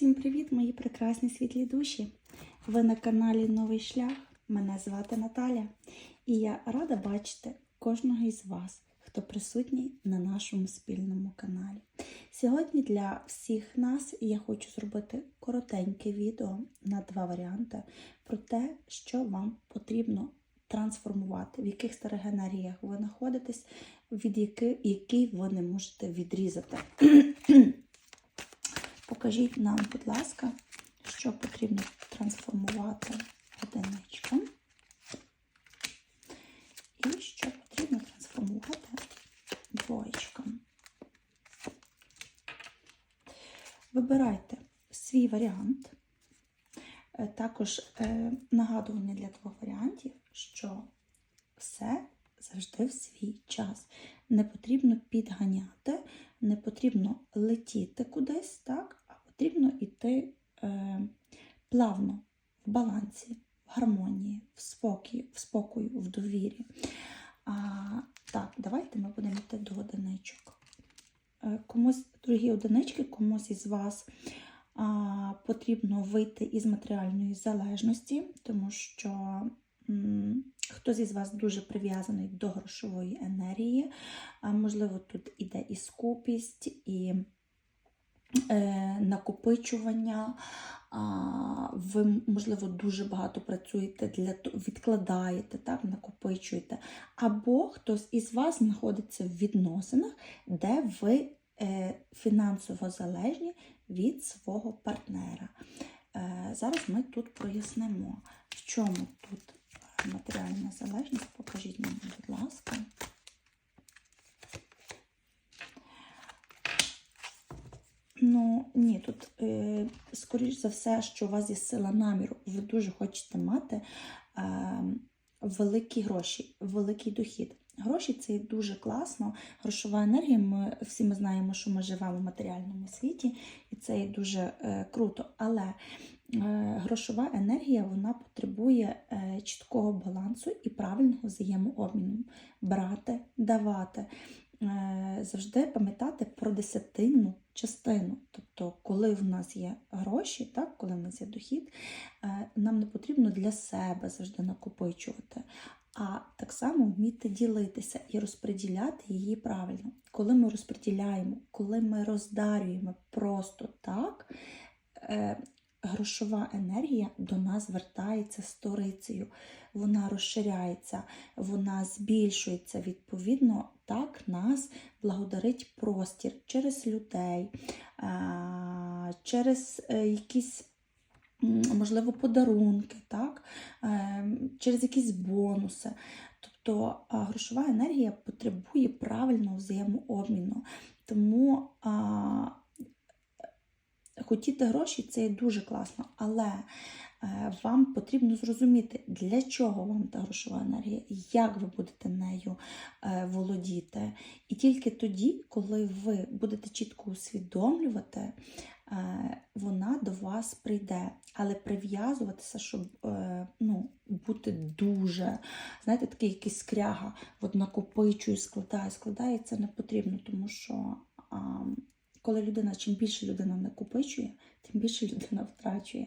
Всім привіт, мої прекрасні світлі душі! Ви на каналі Новий Шлях. Мене звати Наталя, і я рада бачити кожного із вас, хто присутній на нашому спільному каналі. Сьогодні для всіх нас я хочу зробити коротеньке відео на два варіанти про те, що вам потрібно трансформувати, в яких старих енергіях ви знаходитесь, від яких, які ви не можете відрізати. Покажіть нам, будь ласка, що потрібно трансформувати одиничкам і що потрібно трансформувати двоєчкам. Вибирайте свій варіант. Е, Також е, нагадування для двох варіантів, що все завжди в свій час. Не потрібно підганяти, не потрібно летіти кудись, так, потрібно йти е, плавно, в балансі, в гармонії, в спокій, в спокою, в довірі. А, так, давайте ми будемо йти до одиничок. Е, комусь, дорогі одинички, комусь із вас а, потрібно вийти із матеріальної залежності, тому що хтось із вас дуже прив'язаний до грошової енергії. Можливо, тут іде і скупість, і накопичування. Ви, можливо, дуже багато працюєте для відкладаєте, так, накопичуєте. Або хтось із вас знаходиться в відносинах, де ви е, фінансово залежні від свого партнера. Е, зараз ми тут прояснимо, в чому тут матеріальна залежність. Покажіть мені, будь ласка. Ну, ні, тут, е, скоріш за все, що у вас є сила наміру. Ви дуже хочете мати е, великі гроші, великий дохід. Гроші це дуже класно. Грошова енергія. Ми всі ми знаємо, що ми живемо в матеріальному світі, і це є дуже е, круто. Але е, грошова енергія вона потребує е, чіткого балансу і правильного взаємообміну. Брати, давати. Е, завжди пам'ятати про десятинну частину. Тобто, коли в нас є гроші, так, коли в нас є дохід, е, нам не потрібно для себе завжди накопичувати, а так само вміти ділитися і розподіляти її правильно. Коли ми розподіляємо, коли ми роздарюємо просто так, е, грошова енергія до нас звертається сторицею, вона розширяється, вона збільшується. Відповідно, так нас благодарить простір через людей, через е, якісь. Можливо, подарунки, так? е, через якісь бонуси. Тобто грошова енергія потребує правильного взаємообміну. Тому хотіти гроші це є дуже класно, але е, вам потрібно зрозуміти, для чого вам та грошова енергія, як ви будете нею е, володіти. І тільки тоді, коли ви будете чітко усвідомлювати, е, вона до вас прийде. Але прив'язуватися, щоб ну, бути дуже, знаєте, такий якийсь скряга, от накопичую, складаю, складаю, це не потрібно, тому що. Коли людина, чим більше людина накопичує, тим більше людина втрачує.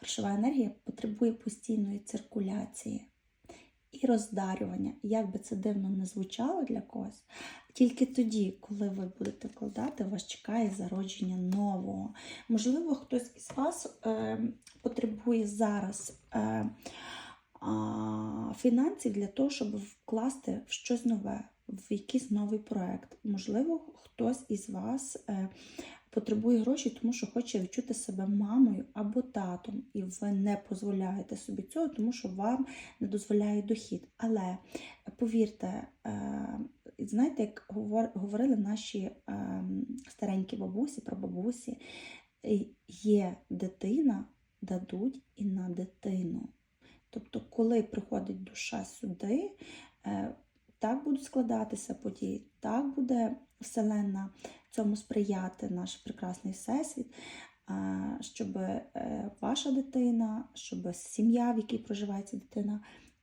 Грошова енергія потребує постійної циркуляції і роздарювання. Як би це дивно не звучало для когось, тільки тоді, коли ви будете вкладати, вас чекає зародження нового. Можливо, хтось із вас е, потребує зараз. Е, Фінансів для того, щоб вкласти в щось нове, в якийсь новий проект. Можливо, хтось із вас е, потребує грошей, тому що хоче відчути себе мамою або татом, і ви не дозволяєте собі цього, тому що вам не дозволяє дохід. Але повірте, е, знаєте, як говор- говорили наші е, старенькі бабусі, прабабусі, е, є дитина, дадуть і на дитину. Тобто, коли приходить душа сюди, так будуть складатися події, так буде Вселенна цьому сприяти, наш прекрасний всесвіт, щоб е, ваша дитина, щоб сім'я, в якій проживає ця дитина,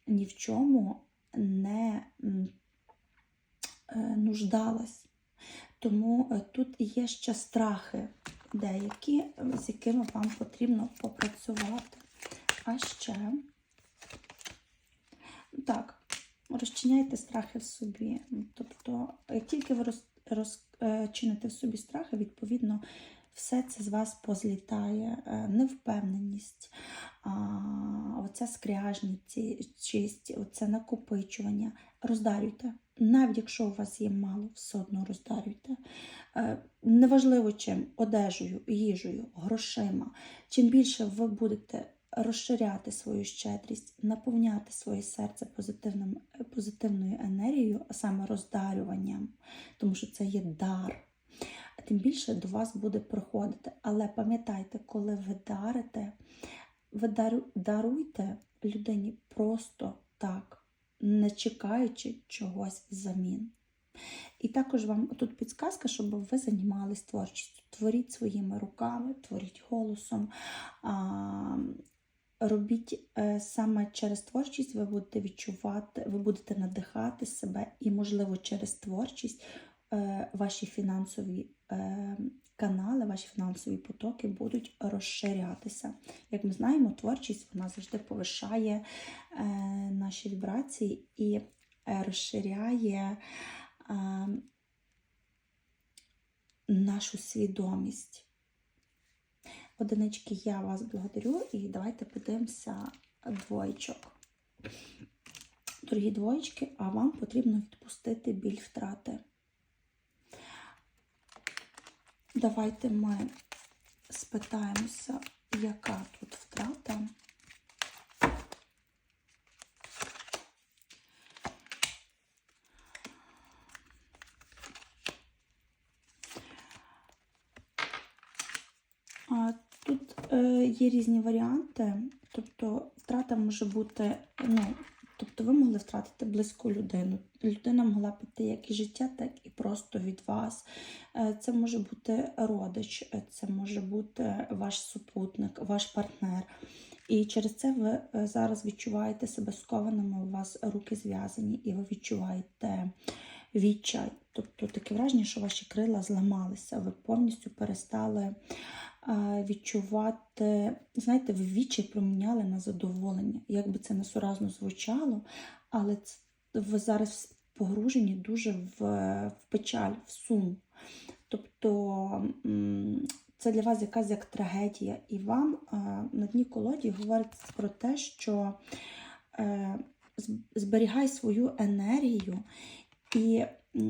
ні в чому не е, нуждалась. Тому е, тут є ще страхи деякі, з якими вам потрібно попрацювати. А ще, так, розчиняйте страхи в собі. Тобто, як тільки ви роз, розчините в собі страхи, відповідно, все це з вас позлітає, Е, невпевненість, оця скряжність, оце накопичування. Роздарюйте. Навіть якщо у вас є мало, все одно роздарюйте. Е, Неважливо чим, одежею, їжею, грошима. Чим більше ви будете розширяти свою щедрість, наповняти своє серце позитивним, позитивною енергією, а саме роздарюванням, тому що це є дар. Тим більше до вас буде приходити. Але пам'ятайте, коли ви дарите, ви даруйте людині просто так, не чекаючи чогось взамін. І також вам тут підсказка, щоб ви займались творчістю. Творіть своїми руками, творіть голосом. Робіть е, саме через творчість, ви будете відчувати, ви будете надихати себе, і, можливо, через творчість е, ваші фінансові е, канали, ваші фінансові потоки будуть розширятися. Як ми знаємо, творчість вона завжди повишає наші вібрації і розширяє нашу свідомість. Одинички, я вас благодарю і давайте подивимося двоєчок. Дорогі двоєчки, а вам потрібно відпустити біль втрати. Давайте ми спитаємося, яка тут втрата. А, Тут е, є різні варіанти, тобто втрата може бути, ну, тобто ви могли втратити близьку людину. Людина могла піти як із життя, так і просто від вас. Е, Це може бути родич, е, це може бути ваш супутник, ваш партнер. І через це ви е, зараз відчуваєте себе скованими, у вас руки зв'язані, і ви відчуваєте відчай. Тобто таке враження, що ваші крила зламалися, ви повністю перестали відчувати, знаєте, ви відчай проміняли на задоволення. Як би це несуразно звучало, але ви зараз погружені дуже в, в печаль, в сум. Тобто це для вас якась як трагедія. І вам на дні колоді говорить про те, що е, зберігай свою енергію і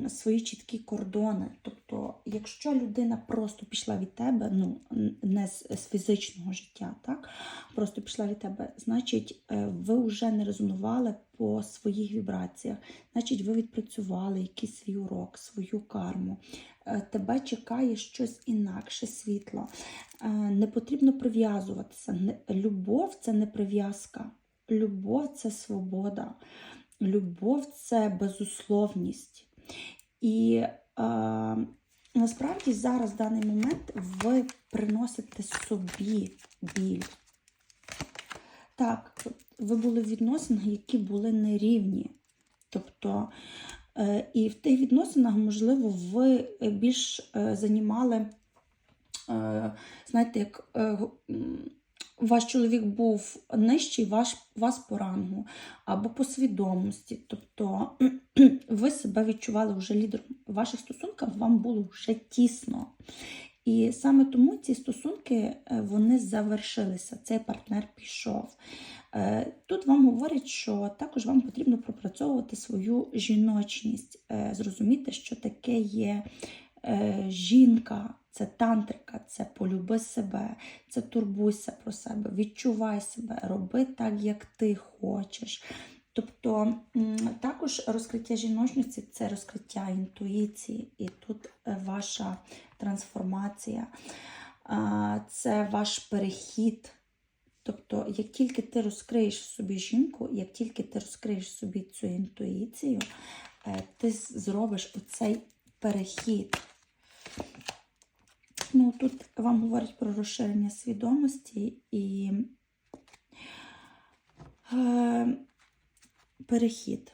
свої чіткі кордони. Тобто, якщо людина просто пішла від тебе, ну не з, з фізичного життя, так просто пішла від тебе, значить, е, ви вже не резонували по своїх вібраціях, значить, ви відпрацювали якийсь свій урок, свою карму. Е, Тебе чекає щось інакше, світло. Е, Не потрібно прив'язуватися. Любов це не прив'язка. Любов це свобода. Любов це безусловність. І е, насправді зараз в даний момент ви приносите собі біль. Так, ви були в відносинах, які були нерівні. Тобто, е, і в тих відносинах, можливо, ви більш е, займали, знаєте, як ваш чоловік був нижчий ваш, вас по рангу або по свідомості. Тобто ви себе відчували вже лідером. Ваших стосунках вам було вже тісно. І саме тому ці стосунки е, вони завершилися. Цей партнер пішов. Е, Тут вам говорять, що також вам потрібно пропрацьовувати свою жіночність, е, зрозуміти, що таке є жінка, це тантрика, це полюби себе, це турбуйся про себе, відчувай себе, роби так, як ти хочеш. Тобто також розкриття жіночності це розкриття інтуїції, і тут е, ваша трансформація, це ваш перехід. Тобто, як тільки ти розкриєш собі жінку, як тільки ти розкриєш собі цю інтуїцію, е, ти зробиш оцей перехід. Ну, тут вам говорять про розширення свідомості і е, перехід.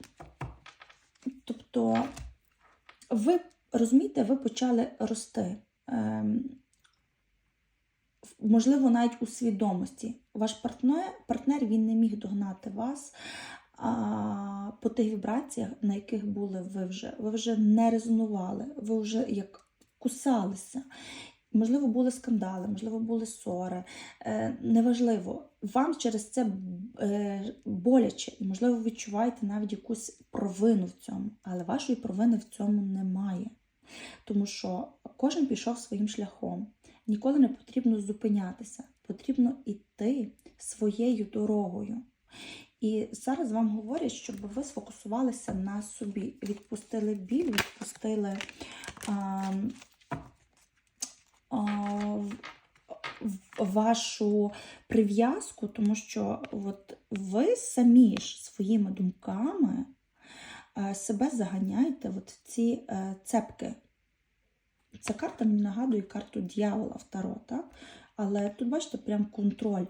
Тобто, ви розумієте, ви почали рости. Ем, можливо, навіть у свідомості. Ваш партнер, партнер він не міг догнати вас а, по тих вібраціях, на яких були ви вже. Ви вже не резонували, ви вже як кусалися. Можливо, були скандали, можливо, були ссори. Е, неважливо. Вам через це е, боляче, і, можливо, відчуваєте навіть якусь провину в цьому, але вашої провини в цьому немає. Тому що кожен пішов своїм шляхом. Ніколи не потрібно зупинятися, потрібно йти своєю дорогою. І зараз вам говорять, щоб ви сфокусувалися на собі, відпустили біль, відпустили в- вашу прив'язку, тому що от ви самі ж своїми думками е, себе заганяєте от в ці е, цепки. Ця карта мені нагадує карту дьявола в Таро, так? Але тут, бачите, прям контроль.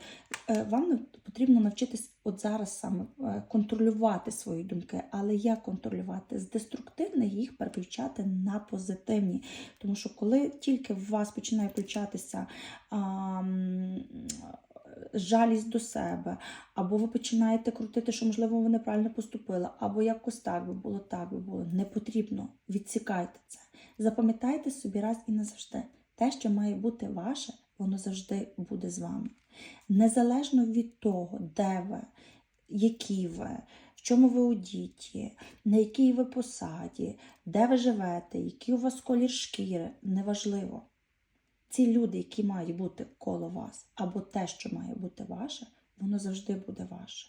Е, Вам потрібно навчитись от зараз саме е, контролювати свої думки. Але як контролювати? З деструктивних їх переключати на позитивні. Тому що коли тільки в вас починає включатися а, жалість до себе, або ви починаєте крутити, що, можливо, ви неправильно поступили, або якось так би було, так би було. Не потрібно. Відсікайте це. Запам'ятайте собі раз і назавжди. Те, що має бути ваше, воно завжди буде з вами. Незалежно від того, де ви, які ви, в чому ви одіті, на якій ви посаді, де ви живете, який у вас колір шкіри, неважливо. Ці люди, які мають бути коло вас, або те, що має бути ваше, воно завжди буде ваше.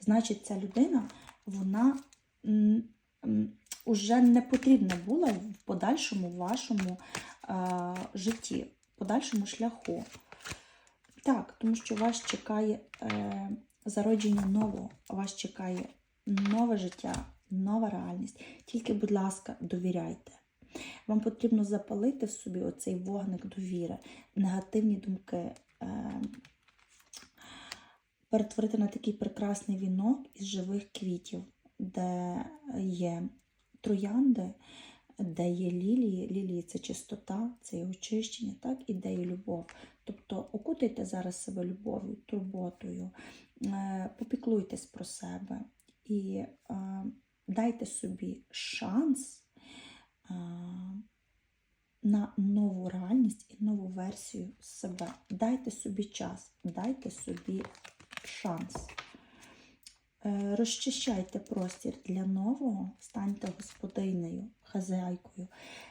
Значить, ця людина, вона уже не потрібна була в подальшому вашому е, житті, подальшому шляху. Так, тому що вас чекає е, зародження нового, вас чекає нове життя, нова реальність. Тільки, будь ласка, довіряйте. Вам потрібно запалити в собі оцей вогник довіри, негативні думки, е, перетворити на такий прекрасний вінок із живих квітів, де є троянди, де є лілії. Лілії це чистота, це є очищення, так, і де є любов. Тобто окутайте зараз себе любов'ю, турботою, е, попіклуйтесь про себе і е, дайте собі шанс е, на нову реальність і нову версію себе. Дайте собі час, дайте собі шанс. Е, Розчищайте простір для нового, станьте господинею, хазяйкою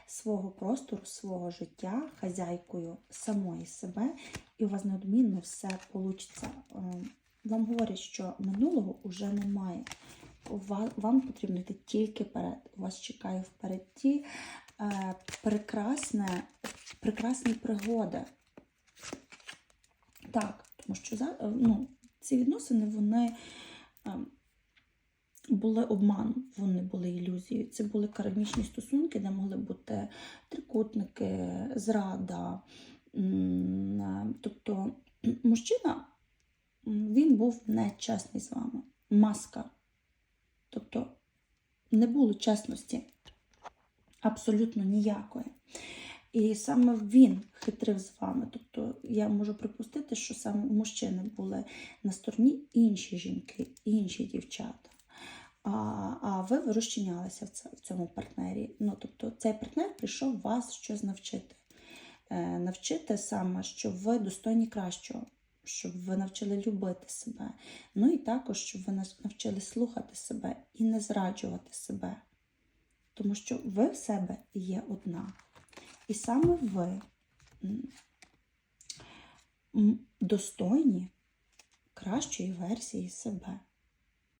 свого простору, свого життя, хазяйкою самої себе, і у вас неодмінно все вийде. Вам говорять, що минулого вже немає. Вам потрібно йти тільки вперед. Вас чекає впереді е, прекрасне, прекрасні пригоди. Так, тому що ну, ці відносини вони були обманом, вони були ілюзією. Це були кармічні стосунки, де могли бути трикутники, зрада. Е, Тобто мужчина він був нечесний з вами. Маска. Тобто не було чесності абсолютно ніякої. І саме він хитрив з вами. Тобто я можу припустити, що саме у мужчини були на стороні інші жінки, інші дівчата. А, а ви розчинялися в, це, в цьому партнері. Ну, тобто цей партнер прийшов вас щось навчити. Е, навчити саме, щоб ви достойні кращого, щоб ви навчили любити себе. Ну і також, щоб ви навчили слухати себе і не зраджувати себе. Тому що ви в себе є одна. І саме ви достойні кращої версії себе.